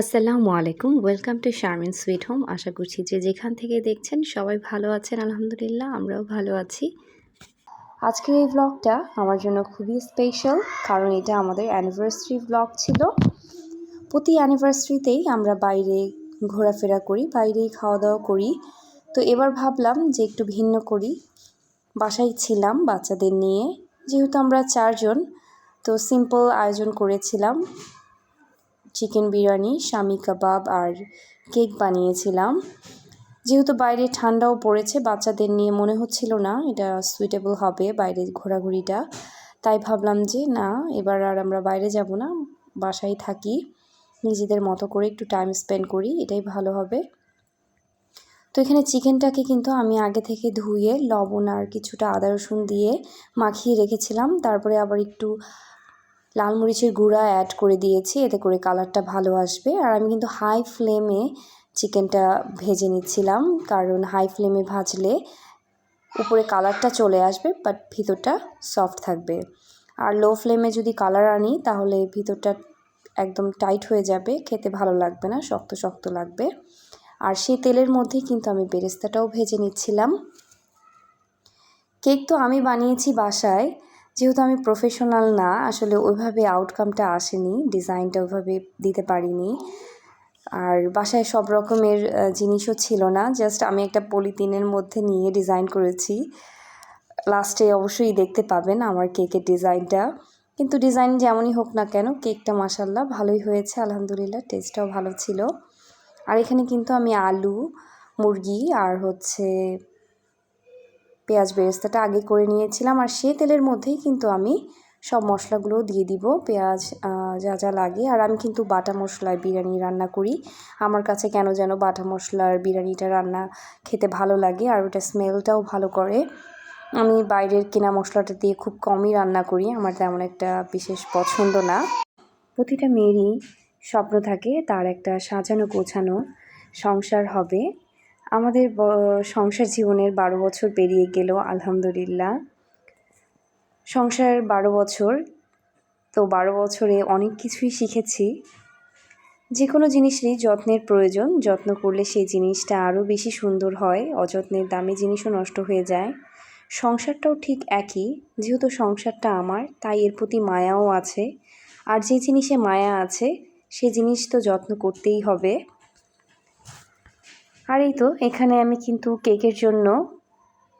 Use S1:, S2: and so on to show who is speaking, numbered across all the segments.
S1: আসসালামু আলাইকুম। Welcome to Sharmin sweet home আশা করছি যে যেখান থেকে দেখছেন সবাই ভালো আছেন, আলহামদুলিল্লাহ, আমরাও ভালো আছি। আজকের এই ব্লগটা আমার জন্য খুবই স্পেশাল কারণ এটা আমাদের অ্যানিভার্সারি ব্লগ ছিল। প্রতি অ্যানিভার্সারিতেই আমরা বাইরে ঘোরাফেরা করি, বাইরেই খাওয়া দাওয়া করি। তো এবার ভাবলাম যে একটু ভিন্ন করি। বাসায় ছিলাম বাচ্চাদের নিয়ে, যেহেতু আমরা চারজন, তো সিম্পল আয়োজন করেছিলাম। চিকেন বিরিয়ানি স্বামী কাবাব আর কেক বানিয়েছিলাম। যেহেতু বাইরে ঠান্ডাও পড়েছে, বাচ্চাদের নিয়ে মনে হচ্ছিল না এটা সুইটেবল হবে বাইরে ঘোরাঘুরিটা। তাই ভাবলাম যে না, এবার আর আমরা বাইরে যাব না, বাসায় থাকি। নিজেদের মতো করে একটু টাইম স্পেন্ড করি, এটাই ভালো হবে। তো এখানে চিকেনটাকে কিন্তু আমি আগে থেকে ধুয়ে, লবণ আর কিছুটা আদা রসুন দিয়ে মাখিয়ে রেখেছিলাম। তারপরে আবার একটু লাল মরিচের গুঁড়া অ্যাড করে দিয়েছি, এতে করে কালারটা ভালো আসবে। আর আমি কিন্তু হাই ফ্লেমে চিকেনটা ভেজে নিচ্ছিলাম, কারণ হাই ফ্লেমে ভাজলে উপরে কালারটা চলে আসবে বাট ভিতরটা সফট থাকবে। আর লো ফ্লেমে যদি কালার আনি, তাহলে ভিতরটা একদম টাইট হয়ে যাবে, খেতে ভালো লাগবে না, শক্ত শক্ত লাগবে। আর সেই তেলের মধ্যেই কিন্তু আমি বেরেস্তাটাও ভেজে নিচ্ছিলাম। কেক তো আমি বানিয়েছি বাসায় যেহেতু আমি প্রফেশনাল না, আসলে ওইভাবে আউটকামটা আসেনি ডিজাইনটা ওইভাবে দিতে পারিনি। আর বাসায় সব রকমের জিনিসও ছিল না জাস্ট আমি একটা পলিথিনের মধ্যে নিয়ে ডিজাইন করেছি। লাস্টে অবশ্যই দেখতে পাবেন আমার কেকের ডিজাইনটা কিন্তু ডিজাইন যেমনই হোক না কেন কেকটা মাসাল্লাহ ভালোই হয়েছে, আলহামদুলিল্লাহ টেস্টটাও ভালো ছিল। আর এখানে কিন্তু আমি আলু, মুরগি আর হচ্ছে পেঁয়াজ বেরেস্তাটা আগে করে নিয়েছিলাম আর সে তেলের মধ্যেই কিন্তু আমি সব মশলাগুলো দিয়ে দিব। পেঁয়াজ যা যা লাগে। আর আমি কিন্তু বাটা মশলায় বিরিয়ানি রান্না করি। আমার কাছে কেন যেন বাটা মশলার বিরিয়ানিটা রান্না খেতে ভালো লাগে আর ওটা স্মেলটাও ভালো করে। আমি বাইরের কেনা মশলাটা দিয়ে খুব কমই রান্না করি। আমার তেমন একটা বিশেষ পছন্দ না। প্রতিটা মেয়েরই স্বপ্ন থাকে তার একটা সাজানো গোছানো সংসার হবে। আমাদের সংসার জীবনের বারো বছর পেরিয়ে গেল, আলহামদুলিল্লাহ। সংসার বারো বছর, তো বারো বছরে অনেক কিছুই শিখেছি। যে কোনো জিনিসেরই যত্নের প্রয়োজন, যত্ন করলে সেই জিনিসটা আরও বেশি সুন্দর হয়, অযত্নের দামি জিনিসও নষ্ট হয়ে যায়। সংসারটাও ঠিক একই, যেহেতু সংসারটা আমার, তাই এর প্রতি মায়াও আছে। আর যে জিনিসে মায়া আছে, সে জিনিস তো যত্ন করতেই হবে। আর এই তো, এখানে আমি কিন্তু কেকের জন্য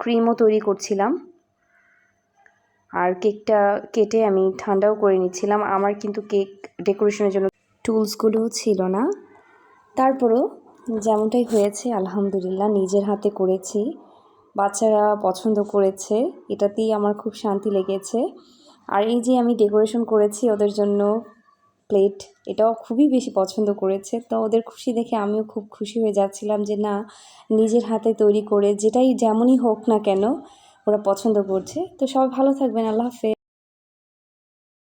S1: ক্রিমও তৈরি করছিলাম। আর কেকটা কেটে আমি ঠান্ডাও করে নিচ্ছিলাম। আমার কিন্তু কেক ডেকোরেশনের জন্য টুলসগুলোও ছিল না। তারপরও যেমনটাই হয়েছে, আলহামদুলিল্লাহ নিজের হাতে করেছি। বাচ্চারা পছন্দ করেছে, এটাতেই আমার খুব শান্তি লেগেছে। আর এই যে আমি ডেকোরেশন করেছি, ওদের জন্য প্লেট এটাও খুবই বেশি পছন্দ করেছে। তো ওদের খুশি দেখে আমিও খুব খুশি হয়ে যাচ্ছিলাম যে, না, নিজের হাতে তৈরি করে যেটাই যেমনই হোক না কেন ওরা পছন্দ করছে। তো সবাই ভালো থাকবেন, আল্লাহ হাফেজ।